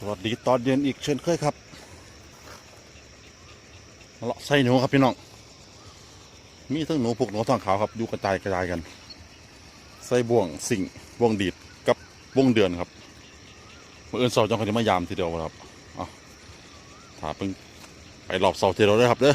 สวัสดีตอนเย็นอีกเช่นเคยครับมาเลาะไส้หนูครับพี่น้อง มีทั้งหนูผูกหนูทองขาวครับอยู่กระจายกระจายกัน ไส้บ่วงสิ่งบ่วงดีดกับบ่วงเดือนครับ เมื่อเอินเสาจังคนจะมายามทีเดียวครับเอถ้าเพิ่งไปรอบเสาร์ทีเดียวเลยครับเด้อ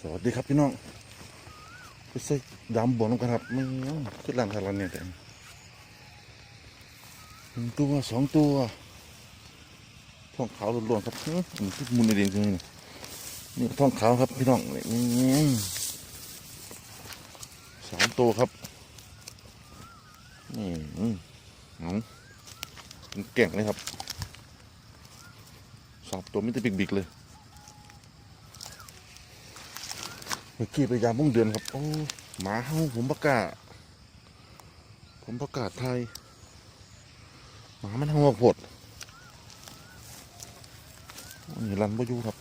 สวัสดีครับพี่น้อง ไปใส่ดำบวกลงกันครับไม่อาขึ้นหลังทางลันเนี่ยแต่หนึ่งตัวสองตัวท้องขาวล้วนๆครับอื้อมันขึ้นมุนในเดียงจริงนี่นี่ท้องขาวครับพี่น้องนี่สามตัวครับนี่อืมเอาเก่งเลยครับสามตัวไมแต่ได้บิ๊กๆเลย เมื่อกี้ไปยามมุ่งเดือนครับโอ้หมาเห่าผมประกาศผมประกาศไทยหมามันเห่ามาพดนี่รันบ่อยู่ครับ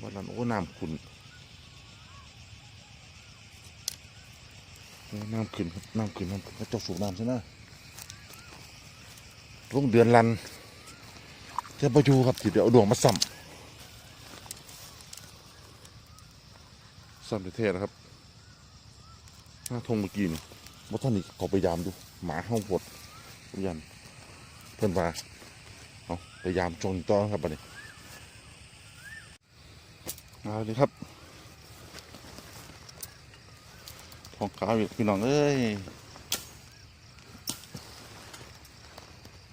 ว่ารันโอ้น้ำขุนน้ำขึ้นครับน้ำขึ้นน้ำขึ้นเจ้าสูบน้ำใช่ไหมลงเดือนรันจะบ่อยู่ครับสิเดี๋ยวเอาดวงมาส่ำ ซ้ำสัมเทศนะครับ หน้าทงเมื่อกี้นี่ว่าท่านนี่เขายามดู หมาห้องปวดทุกยันเพื่อนว่าเอาไปยามจงต่อครับบัดนี้เอาเลยครับทองขาวอีกพี่น้องเอ้ย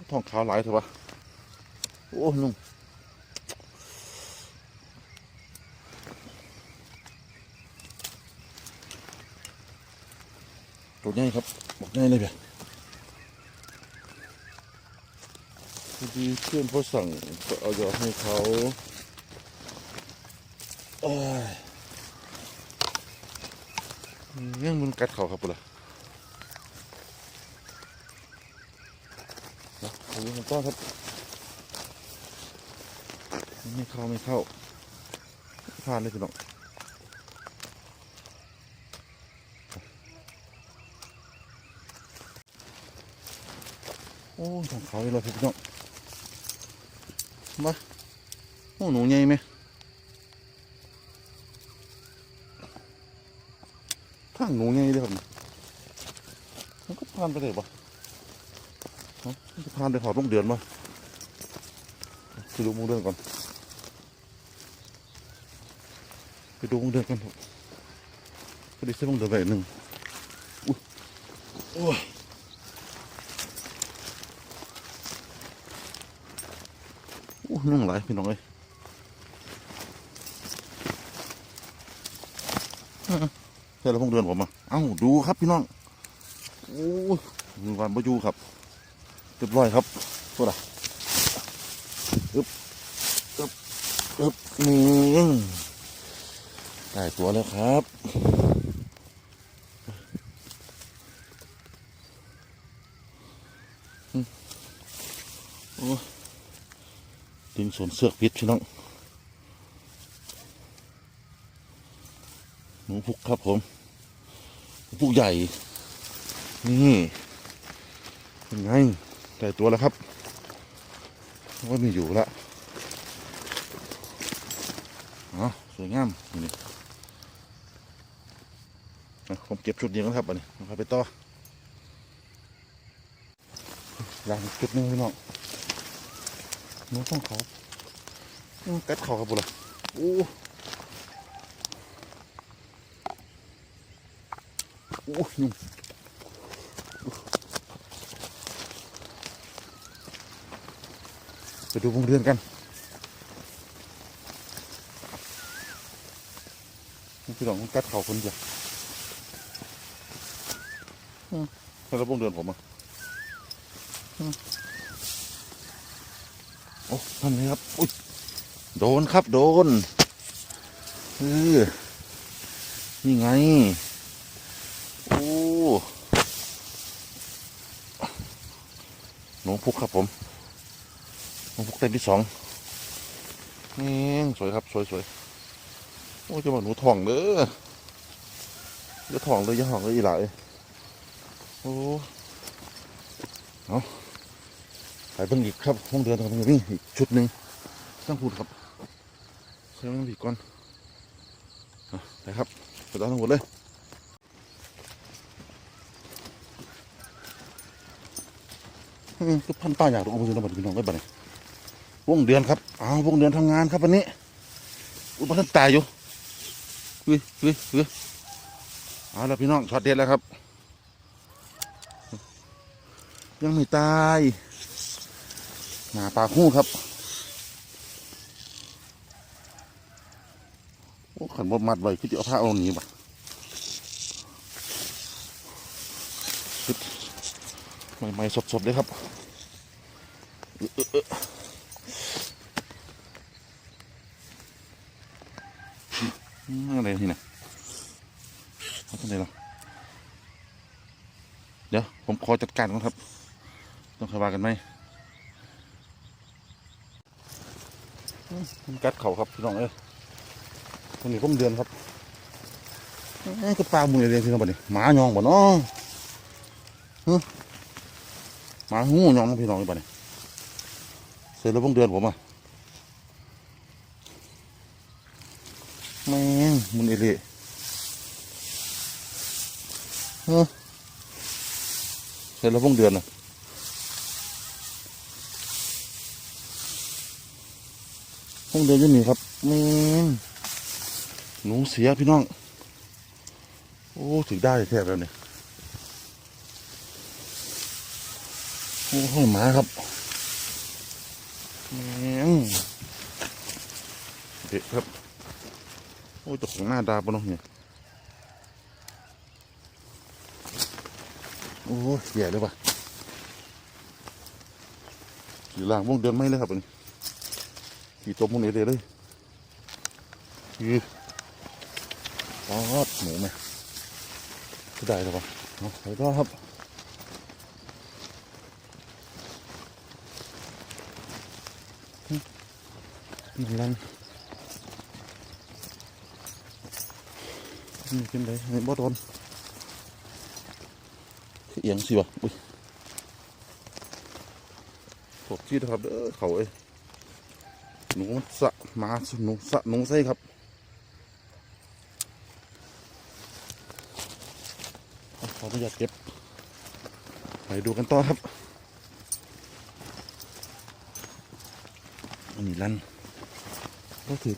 ทองขาวหลายเถอะวะโอ้นุ่ง ตัวใหญ่ครับบอกใหญ่เลยเพียพอดีเพื่อนเขาสั่งก็เอาจะให้เขาโอ้ยยังมันกัดเขาครับปุ่นล่ะนะเอาเรื่องต้อนครับ ไม่เข้าไม่เข้าผ่านเลยพี่น้อง อ้ของเขาอีกแล้วพี่น้องมาโอ้หนูใหญ่ไหมทางหนูใหญ่เลยครับมันก็ผ่านไปเลยปะมันจะผ่านไปหอดลงเดือนมาไปดูมุงเดือนก่อนไปดูมุงเดือนกันเถอะพอดีเส้นมุงเดือนไปหนึ่งอุ้ยโอ้ ยโอ้นุ่งหลายพี่น้องเอ้ยเฮ้ยเราพงเดือนผมมาเอ้าดูครับพี่น้องโอ้ยมือวันประยูครับเรียบร้อยครับตัวละอึบอึบอึบนี่ได้ตัวแล้วครับโอ้ ดินสวนเสือกพิษพี่น้องหนูพุกครับผมพุกใหญ่ นี่เป็นไงได้ตัวแล้วครับว่ามีอยู่ละอ๋อสวยงามนี่ผมเก็บชุดนี้ก่อนครับอันนี้ไปต่อล้างจุดนึงพี่น้อง นูต้องเขาอืมกัดเขาครับบุล่ะโอ้โอ้ยุ่งไปดูวงเรือนกันพี่น้องมันกัดเขาคนเดียวอืมแล้ววงเรือนผมอะ โอ้ท่านครับอุ้ยโดนครับโดนเออนี่ไงโอ้หนูพุกครับผมหนูพุกเต็มที่สองนี่สวยครับสวยสวยโอ้จะมาหนูทองเด้ออย่าถ่องเลยย่าถ่องเลยอีหลายโอ้เอา เบิ่งอีกครับห้องเดือนครับนี่อีกชุดหนึ่งต้องพูดครับใช้มันผีก่อนอไปครับไปต่อทั้งหมดเลยอืมคือพันป้าอยากรู้เอาไปซื้อน้ำมันพี่น้องได้บ่เนี่ยวงเดือนครับอ้าววงเดือนทำงานครับวันนี้อุปทานตายอยู่เฮ้ยเฮ้ยเฮ้ยเอาละพี่น้องช็อตเด็ดแล้วครับ ยังไม่ตาย หนาปลาคู่ครับโอ้ขันบดมัดไว้คือจะเอาผ้าเอาหนีบ่ะใหม่ๆสดๆเลยครับเอออะไรที่ไหนเอาที่ไหนล่ะเดี๋ยว ผมขอจัดการก่อนครับ ต้องคอยว่ากันไหมอืมมัน กัดเข่าครับพี่น้องเอ้ยคนนี้ผมเดือนครับเอ้ยก็ปลาบุญเรียนที่นั่นบ่นี่หมายองบ่เนาะฮะหมาหูยองพี่น้องบ่นี่เสร็จแล้วผมเดือนผมอะแม่งมุนเอเล่ฮะเสร็จแล้วผมเดือนอะ ผมเดือนอยู่นี่ครับแมงหนูเสียพี่น้อง โอ้ถึงได้แทบแล้วเนี่ยโอ้ยหมาครับแหมเด็กครับ โอ้ยเจาของหน้าดาปะเนาะเนี่ย โอ้ยแย่เลยว่ะขี่ล่างวงเดินไม่เลยครับอันนี้ ขี่ตัวมุนเอเลยเลยคือปอดหมูไหมก็ได้แล้วปะเอาไปก็ครับนี่ลันนี่กินเลยนี่บ่โดนเอียงสิวะอุ้ยปวดที่นะครับเด้อเขาเอ้ย หนูสะมาหนูสะหนูไส้ครับขอประหยัดเก็บ ไปดูกันต่อครับอันนี้ลันก็ถือ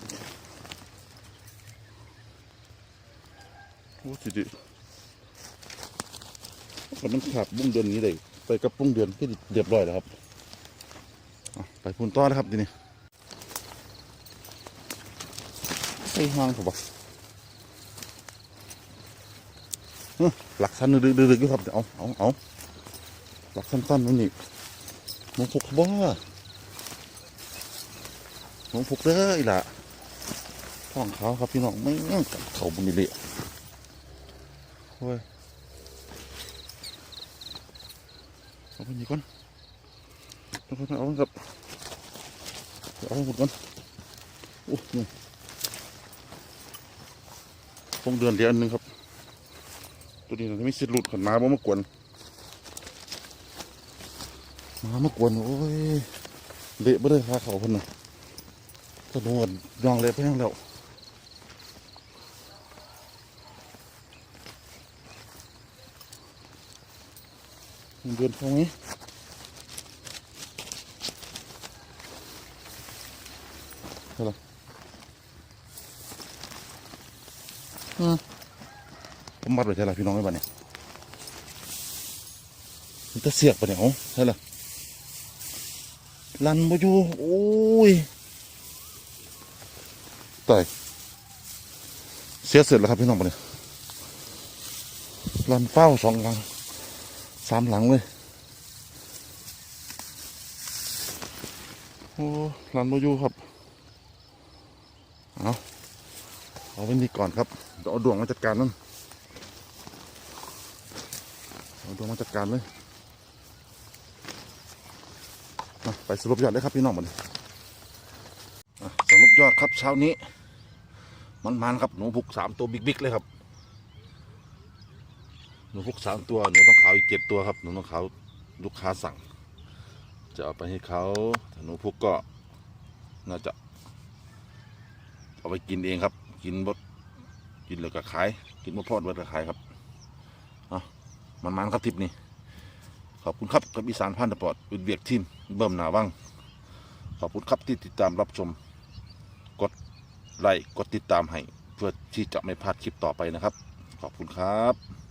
โอ้สิดิมันขาดบุ้งเดือนนี้เลยไปกับบุ้งเดือนก็เรียบร้อยแล้วครับ ไปพูนต่อแล้วครับทีนี้ ไปห้างผมบอกหลักสั้นดึกๆอยู่ครับเอาเอาเอาหลักสั้นๆนั่นนี่หน้องฟุกบ่หน้องฟุกเด้ออีหล่ะท้องเขาครับพี่น้องไม่งั้นเขาบุญเละโอ้ยเอาไปนี่ก่อนเอาไปเอาครับเอาไปหมดก่อนโอ้ย คงเดือนเดียวอันหนึงครับ ตัวนี้มันไม่สิหลุดขันมาบ่มากวนมามากวนโอ้ยเละบ่ได้ขาเขาพิ่นน่ะก็โดนยองเละไปยังแล้วเดินตรงนี้เท่ไหร่อืม ผมมัดไว้ใช่ละพี่น้องไว้บ้านเนี่ยมันจะเสียบปะเนี่ยโอ้ใช่ละลันบ่อยู่โอ้ยตายเสียเสร็จแล้วครับพี่น้องปะเนี่ยลันเป้าสองหลังสามหลังเลยโอ้ลันบ่อยู่ครับเอา เอาไว้นี่ก่อนครับเดี๋ยวเอาดวงมาจัดการนั่นเอาตัวมาจัดการเลยมาไปสรุปยอดเลยครับพี่น้องมันอะสรุปยอดครับเช้านี้ มันมันครับหนูบุกสามตัวบิ๊กๆเลยครับหนูพุกสามตัวหนูต้องขาวอีกเจ็ดตัวครับหนูต้องขาวลูกค้าสั่ง จะเอาไปให้เขาถ้าหนูพุกก็น่าจะเอาไปกินเองครับ กินบดกินแล้วก็ขาย กินบดพอดบดก็ขายครับเอามันมันๆครับทิปนี้ขอบคุณครับกับอีสานพันธ์ปอดอุดเวียกทีมเบิ่มหนาวังขอบคุณครับที่ติดตามรับชม กดไลค์กดติดตามให้ เพื่อที่จะไม่พลาดคลิปต่อไปนะครับ ขอบคุณครับ